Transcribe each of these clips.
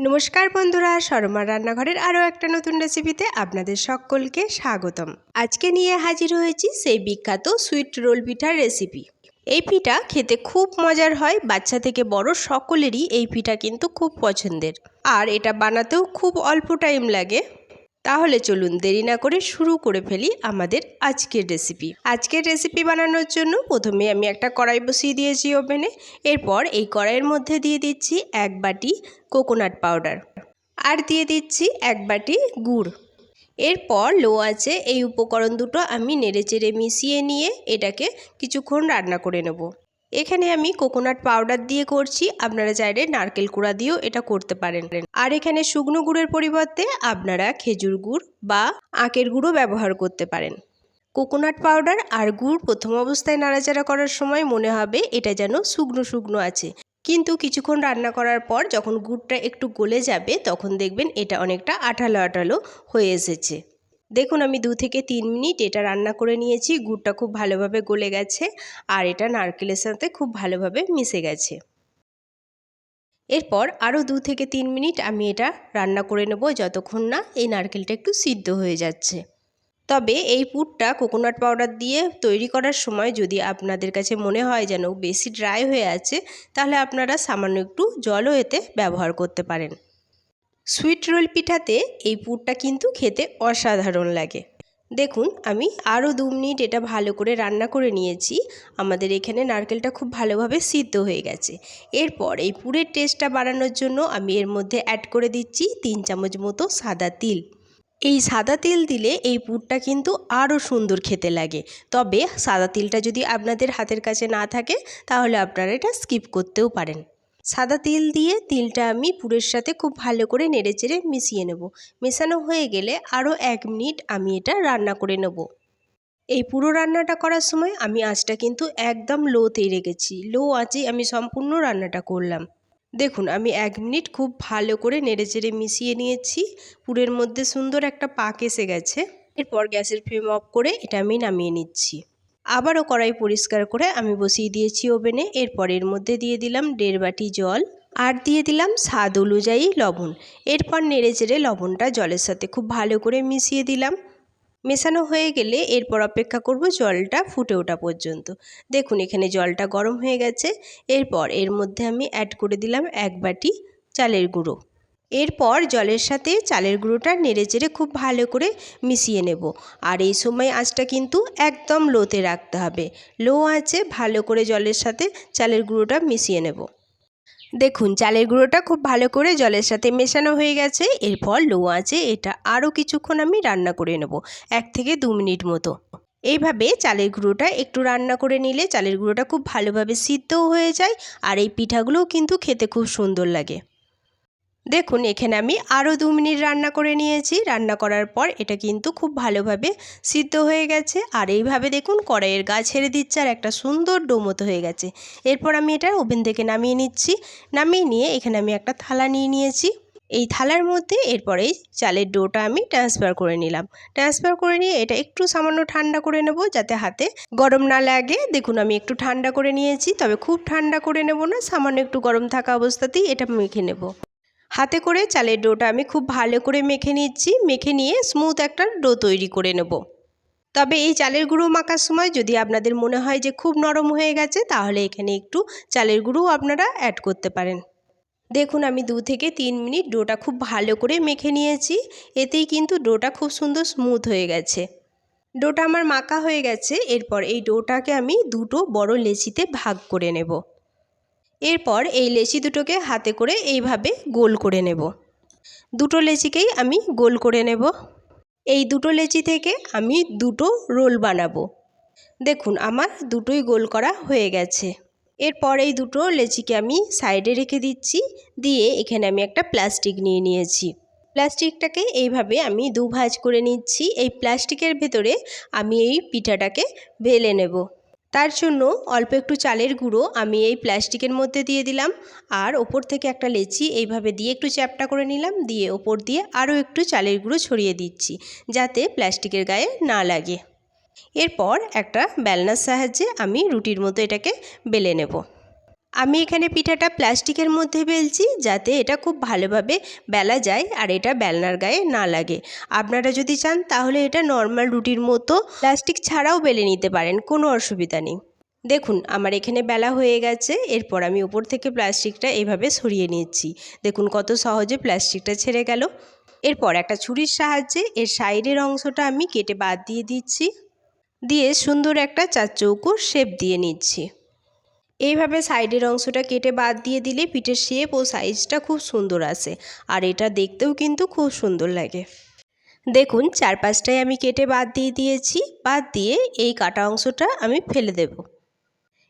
নমস্কার বন্ধুরা শর্মা রান্নাঘরের আরও একটা নতুন রেসিপিতে আপনাদের সকলকে স্বাগতম। আজকে নিয়ে হাজির হয়েছি সেই বিখ্যাত সুইট রোল পিঠার রেসিপি এই পিঠা খেতে খুব মজার হয়, বাচ্চা থেকে বড় সকলেরই এই পিঠা কিন্তু খুব পছন্দের। আর এটা বানাতেও খুব অল্প টাইম লাগে। তাহলে চলুন দেরি না করে শুরু করে ফেলি আমাদের আজকের রেসিপি আজকের রেসিপি বানানোর জন্য প্রথমে আমি একটা কড়াই বসিয়ে দিয়েছি ওভেনে এরপর এই কড়াইয়ের মধ্যে দিয়ে দিচ্ছি এক বাটি কোকোনাট পাউডার আর দিয়ে দিচ্ছি এক বাটি গুড়। এরপর লো আছে এই উপকরণ দুটো আমি নেড়েচেড়ে মিশিয়ে নিয়ে এটাকে কিছুক্ষণ রান্না করে নেব। এখানে আমি কোকোনাট পাউডার দিয়ে করছি। আপনারা চাইলে নারকেল কুড়া দিয়েও এটা করতে পারেন। আর এখানে শুকনো গুড়ের পরিবর্তে আপনারা খেজুর গুড় বা আখের গুঁড়ো ব্যবহার করতে পারেন। কোকোনাট পাউডার আর গুড় প্রথম অবস্থায় নাড়াচাড়া করার সময় মনে হবে এটা যেন শুকনো শুকনো আছে। কিন্তু কিছুক্ষণ রান্না করার পর যখন গুড়টা একটু গলে যাবে তখন দেখবেন এটা অনেকটা আঠালো আঠালো হয়ে এসেছে। দেখুন, আমি দু থেকে তিন মিনিট এটা রান্না করে নিয়েছি, গুড়টা খুব ভালোভাবে গলে গেছে আর এটা নারকেলের সাথে খুব ভালোভাবে মিশে গেছে। এরপর আরও দু থেকে তিন মিনিট আমি এটা রান্না করে নেব যতক্ষণ না এই নারকেলটা একটু সিদ্ধ হয়ে যাচ্ছে। তবে এই পুরটা কোকোনাট পাউডার দিয়ে তৈরি করার সময় যদি আপনাদের কাছে মনে হয় যেন বেশি ড্রাই হয়ে আছে, তাহলে আপনারা সামান্য একটু জলও এতে ব্যবহার করতে পারেন। সুইট রোল পিঠাতে এই পুরটা কিন্তু খেতে অসাধারণ লাগে। দেখুন, আমি আরও দু মিনিট এটা ভালো করে রান্না করে নিয়েছি। আমাদের এখানে নারকেলটা খুব ভালোভাবে সিদ্ধ হয়ে গেছে। এরপর এই পুরের টেস্টটা বাড়ানোর জন্য আমি এর মধ্যে অ্যাড করে দিচ্ছি তিন চামচ মতো সাদা তিল। এই সাদা তেল দিলে এই পুরটা কিন্তু আরও সুন্দর খেতে লাগে। তবে সাদা তিলটা যদি আপনাদের হাতের কাছে না থাকে, তাহলে আপনারা এটা স্কিপ করতেও পারেন। সাদা তিল দিয়ে তিলটা আমি পুরের সাথে খুব ভালো করে নেড়েচেড়ে মিশিয়ে নেব। মেশানো হয়ে গেলে আরও এক মিনিট আমি এটা রান্না করে নেব। এই পুরো রান্নাটা করার সময় আমি আঁচটা কিন্তু একদম লোতেই রেখেছি। লো আঁচে আমি সম্পূর্ণ রান্নাটা করলাম। দেখুন, আমি এক মিনিট খুব ভালো করে নেড়েচেড়ে মিশিয়ে নিয়েছি। পুরের মধ্যে সুন্দর একটা পাক এসে গেছে। এরপর গ্যাসের ফ্লেম অফ করে এটা আমি নামিয়ে নিচ্ছি। আবারও কড়াই পরিষ্কার করে আমি বসিয়ে দিয়েছি ওভেনে। এরপর এর মধ্যে দিয়ে দিলাম দেড় বাটি জল আর দিয়ে দিলাম স্বাদ অনুযায়ী লবণ। এরপর নেড়ে চেড়ে লবণটা জলের সাথে খুব ভালো করে মিশিয়ে দিলাম। মেশানো হয়ে গেলে এরপর অপেক্ষা করব জলটা ফুটে ওঠা পর্যন্ত। দেখুন, এখানে জলটা গরম হয়ে গেছে। এরপর এর মধ্যে আমি অ্যাড করে দিলাম এক বাটি চালের গুঁড়ো। এরপর জলের সাথে চালের গুঁড়োটা নেড়েচেড়ে খুব ভালো করে মিশিয়ে নেব। আর এই সময় আঁচটা কিন্তু একদম লোতে রাখতে হবে। লো আঁচে ভালো করে জলের সাথে চালের গুঁড়োটা মিশিয়ে নেব। দেখুন, চালের গুঁড়োটা খুব ভালো করে জলের সাথে মেশানো হয়ে গেছে। এরপর লো আঁচে এটা আরও কিছুক্ষণ আমি রান্না করে নেব, এক থেকে দু মিনিট মতো। এইভাবে চালের গুঁড়োটা একটু রান্না করে নিলে চালের গুঁড়োটা খুব ভালোভাবে সিদ্ধও হয়ে যায় আর এই পিঠাগুলোও কিন্তু খেতে খুব সুন্দর লাগে। দেখুন, এখানে আমি আরও দু মিনিট রান্না করে নিয়েছি। রান্না করার পর এটা কিন্তু খুব ভালোভাবে সিদ্ধ হয়ে গেছে। আর এইভাবে দেখুন, কড়াইয়ের গা ছেড়ে দিচ্ছে আর একটা সুন্দর ডো মতো হয়ে গেছে। এরপর আমি এটা ওভেন থেকে নামিয়ে নিচ্ছি। নামিয়ে নিয়ে এখানে আমি একটা থালা নিয়ে নিয়েছি। এই থালার মধ্যে এরপরে চালের ডোটা আমি ট্রান্সফার করে নিলাম। ট্রান্সফার করে নিয়ে এটা একটু সামান্য ঠান্ডা করে নেব যাতে হাতে গরম না লাগে। দেখুন, আমি একটু ঠান্ডা করে নিয়েছি, তবে খুব ঠান্ডা করে নেব না। সামান্য একটু গরম থাকা অবস্থাতেই এটা মেখে নেব। হাতে করে চালের ডোটা আমি খুব ভালো করে মেখে নিচ্ছি। মেখে নিয়ে স্মুথ একটা ডো তৈরি করে নেব। তবে এই চালের গুঁড়ো মাখার সময় যদি আপনাদের মনে হয় যে খুব নরম হয়ে গেছে, তাহলে এখানে একটু চালের গুঁড়ো আপনারা অ্যাড করতে পারেন। দেখুন, আমি দু থেকে তিন মিনিট ডোটা খুব ভালো করে মেখে নিয়েছি। এতেই কিন্তু ডোটা খুব সুন্দর স্মুথ হয়ে গেছে। ডোটা আমার মাখা হয়ে গেছে। এরপর এই ডোটাকে আমি দুটো বড় লেচিতে ভাগ করে নেব। এরপর এই লেচি দুটোকে হাতে করে এইভাবে গোল করে নেব। দুটো লেচিকেই আমি গোল করে নেব। এই দুটো লেচি থেকে আমি দুটো রোল বানাবো। দেখুন, আমার দুটোই গোল করা হয়ে গেছে। এরপর এই দুটো লেচিকে আমি সাইডে রেখে দিচ্ছি। দিয়ে এখানে আমি একটা প্লাস্টিক নিয়ে নিয়েছি। প্লাস্টিকটাকে এইভাবে আমি দু ভাঁজ করে নিচ্ছি। এই প্লাস্টিকের ভেতরে আমি এই পিঠাটাকে ভেলে নেব। তার জন্য অল্প একটু চালের গুঁড়ো আমি এই প্লাস্টিকের মধ্যে দিয়ে দিলাম। আর ওপর থেকে একটা লেচি এইভাবে দিয়ে একটু চ্যাপটা করে নিলাম। দিয়ে ওপর দিয়ে আরও একটু চালের গুঁড়ো ছড়িয়ে দিচ্ছি, যাতে প্লাস্টিকের গায়ে না লাগে। এরপর একটা বেলনার সাহায্যে আমি রুটির মতো এটাকে বেলে নেব। আমি এখানে পিঠাটা প্লাস্টিকের মধ্যে বেলছি যাতে এটা খুব ভালোভাবে বেলা যায় আর এটা বেলনার গায়ে না লাগে। আপনারা যদি চান তাহলে এটা নর্মাল রুটির মতো প্লাস্টিক ছাড়াও বেলে নিতে পারেন, কোনো অসুবিধা নেই। দেখুন, আমার এখানে বেলা হয়ে গেছে, এরপর আমি উপর থেকে প্লাস্টিকটা এভাবে সরিয়ে নিচ্ছি। দেখুন কত সহজে প্লাস্টিকটা ছেড়ে গেল। এরপর একটা ছুরির সাহায্যে এর সাইডের অংশটা আমি কেটে বাদ দিয়ে দিচ্ছি। দিয়ে সুন্দর একটা চার চৌকো শেপ দিয়ে নিচ্ছি। এইভাবে সাইডের অংশটা কেটে বাদ দিয়ে দিলে পিঠের শেপ ও সাইজটা খুব সুন্দর আসে। আর এটা দেখতেও কিন্তু খুব সুন্দর লাগে। দেখুন, চারপাশটাই আমি কেটে বাদ দিয়ে দিয়েছি। বাদ দিয়ে এই কাটা অংশটা আমি ফেলে দেব।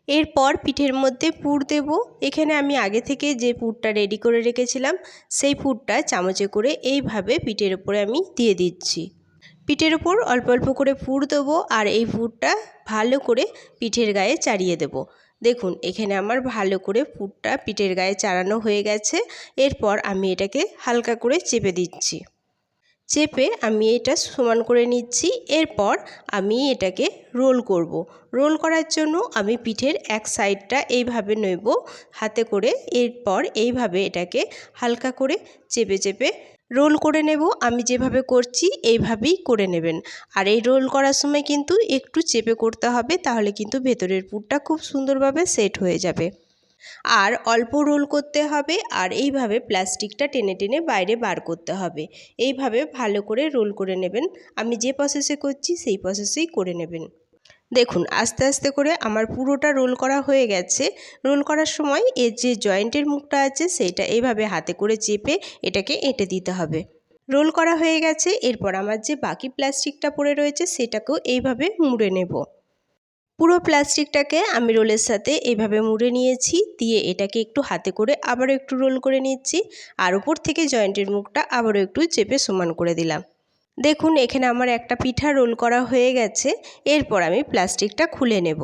এরপর পিঠের মধ্যে পুর দেব। এখানে আমি আগে থেকে যে পুরটা রেডি করে রেখেছিলাম, সেই পুরটা চামচে করে এইভাবে পিঠের ওপরে আমি দিয়ে দিচ্ছি। পিঠের ওপর অল্প অল্প করে পুর দেবো আর এই পুরটা ভালো করে পিঠের গায়ে চাড়িয়ে দেবো। দেখুন, এখানে আমার ভালো করে পুরটা পিঠের গায়ে চাড়ানো হয়ে গেছে। এরপর আমি এটাকে হালকা করে চেপে দিচ্ছি। চেপে আমি এটা সমান করে নিচ্ছি। এরপর আমি এটাকে রোল করব। রোল করার জন্য আমি পিঠের এক সাইডটা এইভাবে নেব, হাতে করে। এরপর এইভাবে এটাকে হালকা করে চেপে চেপে রোল করে নেব, আমি যেভাবে করছি এইভাবেই করে নেবেন। আর এই রোল করার সময় কিন্তু একটু চেপে করতে হবে, তাহলে কিন্তু ভেতরের পুরটা খুব সুন্দরভাবে সেট হয়ে যাবে। আর অল্প রোল করতে হবে, আর এইভাবে প্লাস্টিকটা টেনে টেনে বাইরে বার করতে হবে। এইভাবে ভালো করে রোল করে নেবেন। আমি যে প্রসেসে করছি, সেই প্রসেসেই করে নেবেন। দেখুন, আস্তে আস্তে করে আমার পুরোটা রোল করা হয়ে গেছে। রোল করার সময় এর যে জয়েন্টের মুখটা আছে সেইটা এইভাবে হাতে করে চেপে এটাকে এঁটে দিতে হবে। রোল করা হয়ে গেছে, এরপর আমার যে বাকি প্লাস্টিকটা পড়ে রয়েছে সেটাকেও এইভাবে মুড়ে নেব। পুরো প্লাস্টিকটাকে আমি রোলের সাথে এইভাবে মুড়ে নিয়েছি, দিয়ে এটাকে একটু হাতে করে আবারও একটু রোল করে নিচ্ছি, আর উপর থেকে জয়েন্টের মুখটা আবারও একটু চেপে সমান করে দিলাম। দেখুন, এখানে আমার একটা পিঠা রোল করা হয়ে গেছে। এরপর আমি প্লাস্টিকটা খুলে নেব।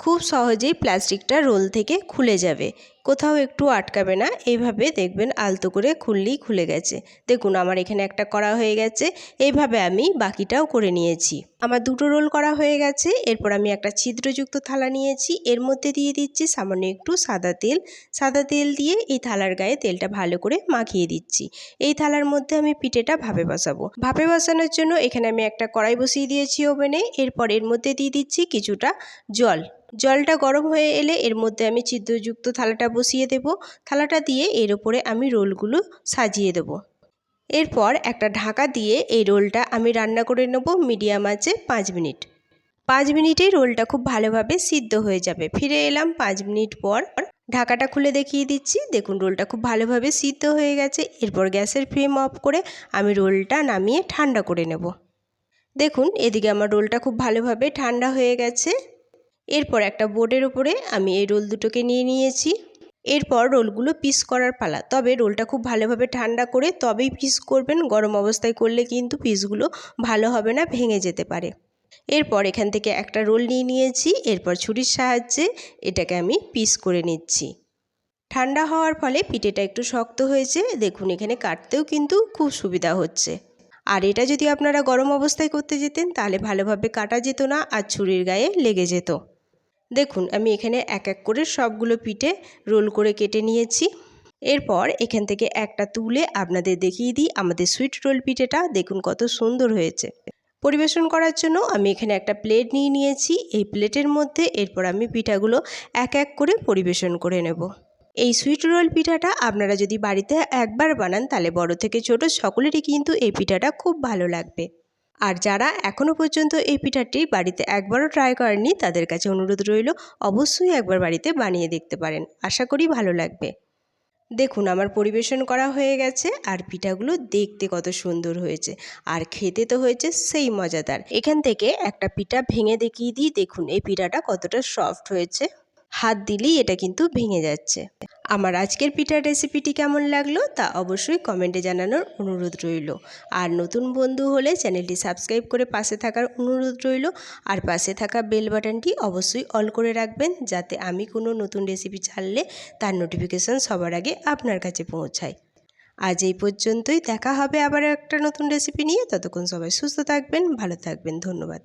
খুব সহজেই প্লাস্টিকটা রোল থেকে খুলে যাবে। কোথাও একটু আটকাবে না। এইভাবে দেখবেন আলতো করে খুললেই খুলে গেছে। দেখুন, আমার এখানে একটা করা হয়ে গেছে। এইভাবে আমি বাকিটাও করে নিয়েছি। আমার দুটো রোল করা হয়ে গেছে। এরপর আমি একটা ছিদ্রযুক্ত থালা নিয়েছি। এর মধ্যে দিয়ে দিচ্ছি সামান্য একটু সাদা তেল। সাদা তেল দিয়ে এই থালার গায়ে তেলটা ভালো করে মাখিয়ে দিচ্ছি। এই থালার মধ্যে আমি পিঠেটা ভাপে বসাবো। ভাপে বসানোর জন্য এখানে আমি একটা কড়াই বসিয়ে দিয়েছি ওভেনে। এরপর এর মধ্যে দিয়ে দিচ্ছি কিছুটা জল। জলটা গরম হয়ে এলে এর মধ্যে আমি ছিদ্রযুক্ত থালাটা বসিয়ে দেব। থালাটা দিয়ে এর ওপরে আমি রোলগুলো সাজিয়ে দেব। এরপর একটা ঢাকা দিয়ে এই রোলটা আমি রান্না করে নেব মিডিয়াম আঁচে পাঁচ মিনিট। পাঁচ মিনিটেই রোলটা খুব ভালোভাবে সিদ্ধ হয়ে যাবে। ফিরে এলাম পাঁচ মিনিট পর। ঢাকাটা খুলে দেখিয়ে দিচ্ছি। দেখুন, রোলটা খুব ভালোভাবে সিদ্ধ হয়ে গেছে। এরপর গ্যাসের ফ্লেম অফ করে আমি রোলটা নামিয়ে ঠান্ডা করে নেব। দেখুন, এদিকে আমার রোলটা খুব ভালোভাবে ঠান্ডা হয়ে গেছে। এরপর একটা বোর্ডের উপরে আমি এই রোল দুটোকে নিয়ে নিয়েছি। এরপর রোলগুলো পিস করার পালা। তবে রোলটা খুব ভালোভাবে ঠান্ডা করে তবেই পিস করবেন। গরম অবস্থায় করলে কিন্তু পিসগুলো ভালো হবে না, ভেঙে যেতে পারে। এরপর এখান থেকে একটা রোল নিয়ে নিয়েছি। এরপর ছুরির সাহায্যে এটাকে আমি পিস করে নিচ্ছি। ঠান্ডা হওয়ার ফলে পিঠেটা একটু শক্ত হয়েছে। দেখুন, এখানে কাটতেও কিন্তু খুব সুবিধা হচ্ছে। আর এটা যদি আপনারা গরম অবস্থায় করতে যেতেন, তাহলে ভালোভাবে কাটা যেত না আর ছুরির গায়ে লেগে যেত। দেখুন, আমি এখানে এক এক করে সবগুলো পিঠে রোল করে কেটে নিয়েছি। এরপর এখান থেকে একটা তুলে আপনাদের দেখিয়ে দিই আমাদের সুইট রোল পিঠেটা। দেখুন কত সুন্দর হয়েছে। পরিবেশন করার জন্য আমি এখানে একটা প্লেট নিয়ে নিয়েছি। এই প্লেটের মধ্যে এরপর আমি পিঠাগুলো এক এক করে পরিবেশন করে নেব। এই সুইট রোল পিঠাটা আপনারা যদি বাড়িতে একবার বানান, তাহলে বড় থেকে ছোট সকলেরই কিন্তু এই পিঠাটা খুব ভালো লাগবে। আর যারা এখনও পর্যন্ত এই পিঠাটি বাড়িতে একবারও ট্রাই করেননি, তাদের কাছে অনুরোধ রইল, অবশ্যই একবার বাড়িতে বানিয়ে দেখতে পারেন। আশা করি ভালো লাগবে। দেখুন, আমার পরিবেশন করা হয়ে গেছে আর পিঠাগুলো দেখতে কত সুন্দর হয়েছে। আর খেতে তো হয়েছে সেই মজাদার। এখান থেকে একটা পিঠা ভেঙে দেখিয়ে দিই। দেখুন, এই পিঠাটা কতটা সফট হয়েছে। হাত দিলেই এটা কিন্তু ভেঙে যাচ্ছে। আমার আজকের পিঠার রেসিপিটি কেমন লাগল তা অবশ্যই কমেন্টে জানানোর অনুরোধ রইল। আর নতুন বন্ধু হলে চ্যানেলটি সাবস্ক্রাইব করে পাশে থাকার অনুরোধ রইল। আর পাশে থাকা বেল বাটনটি অবশ্যই অল করে রাখবেন যাতে আমি কোনো নতুন রেসিপি ছাড়লে তার নোটিফিকেশান সবার আগে আপনার কাছে পৌঁছায়। আজ এই পর্যন্তই। দেখা হবে আবার একটা নতুন রেসিপি নিয়ে। ততক্ষণ সবাই সুস্থ থাকবেন, ভালো থাকবেন। ধন্যবাদ।